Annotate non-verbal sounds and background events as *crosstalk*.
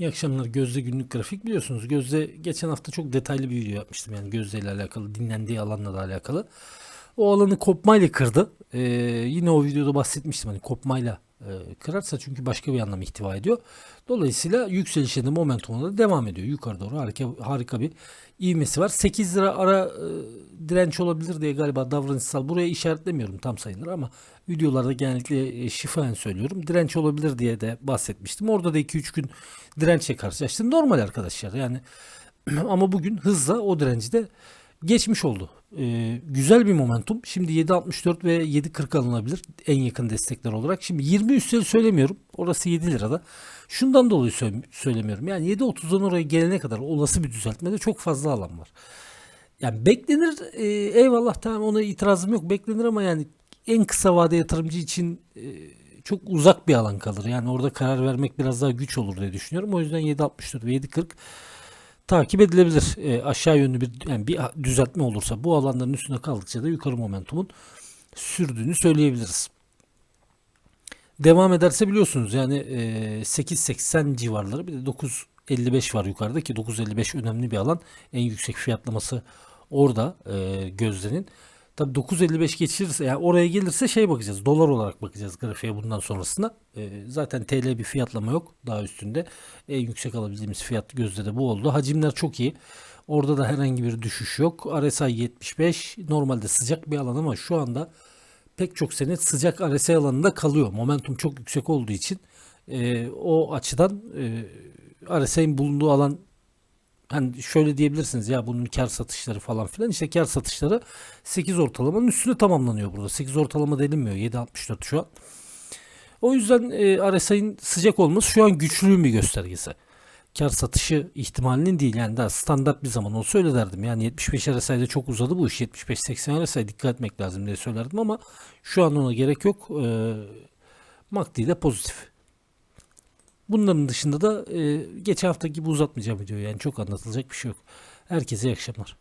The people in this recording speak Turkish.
İyi akşamlar Gözde günlük grafik biliyorsunuz. Gözde geçen hafta çok detaylı bir video yapmıştım yani Gözde ile alakalı dinlendiği alanla da alakalı. O alanı kopmayla kırdı. Ee, yine o videoda bahsetmiştim hani kopmayla kırarsa çünkü başka bir anlam ihtiva ediyor. Dolayısıyla yükselişinde de momentumuna da devam ediyor. Yukarı doğru harika, harika bir ivmesi var. 8 lira ara e, direnç olabilir diye galiba davranışsal buraya işaretlemiyorum tam sayılır ama videolarda genellikle e, söylüyorum. Direnç olabilir diye de bahsetmiştim. Orada da 2-3 gün dirençle karşılaştım. Normal arkadaşlar yani *clears throat* ama bugün hızla o direnci de geçmiş oldu. Ee, güzel bir momentum. Şimdi 7.64 ve 7.40 alınabilir en yakın destekler olarak. Şimdi 20 üstleri söylemiyorum. Orası 7 lirada. Şundan dolayı sö- söylemiyorum. Yani 7.30'dan oraya gelene kadar olası bir düzeltmede çok fazla alan var. Yani beklenir e, eyvallah tamam ona itirazım yok beklenir ama yani en kısa vade yatırımcı için e, çok uzak bir alan kalır. Yani orada karar vermek biraz daha güç olur diye düşünüyorum. O yüzden 7.64 ve 7.40 takip edilebilir. E, aşağı yönlü bir yani bir düzeltme olursa bu alanların üstüne kaldıkça da yukarı momentumun sürdüğünü söyleyebiliriz. Devam ederse biliyorsunuz yani e, 8.80 civarları bir de 9.55 var yukarıda ki 9.55 önemli bir alan. En yüksek fiyatlaması orada e, Gözde'nin. Tabii 9.55 geçirirse yani oraya gelirse şey bakacağız. Dolar olarak bakacağız grafiğe bundan sonrasında. E, zaten TL bir fiyatlama yok daha üstünde. En yüksek alabildiğimiz fiyat gözde de bu oldu. Hacimler çok iyi. Orada da herhangi bir düşüş yok. RSI 75. Normalde sıcak bir alan ama şu anda pek çok senet sıcak RSI alanında kalıyor. Momentum çok yüksek olduğu için e, o açıdan e, RSI'nin bulunduğu alan hani şöyle diyebilirsiniz ya bunun kar satışları falan filan işte kar satışları 8 ortalamanın üstüne tamamlanıyor burada. 8 ortalama denilmiyor 7.64 şu an. O yüzden e, RSI'nin sıcak olması şu an güçlüğün bir göstergesi. Kar satışı ihtimalinin değil yani daha standart bir zaman olsa öyle derdim. Yani 75 RSI'de çok uzadı bu iş 75-80 RSI dikkat etmek lazım diye söylerdim ama şu an ona gerek yok. E, MACD de pozitif. Bunların dışında da e, geçen hafta gibi uzatmayacağım videoyu. Yani çok anlatılacak bir şey yok. Herkese iyi akşamlar.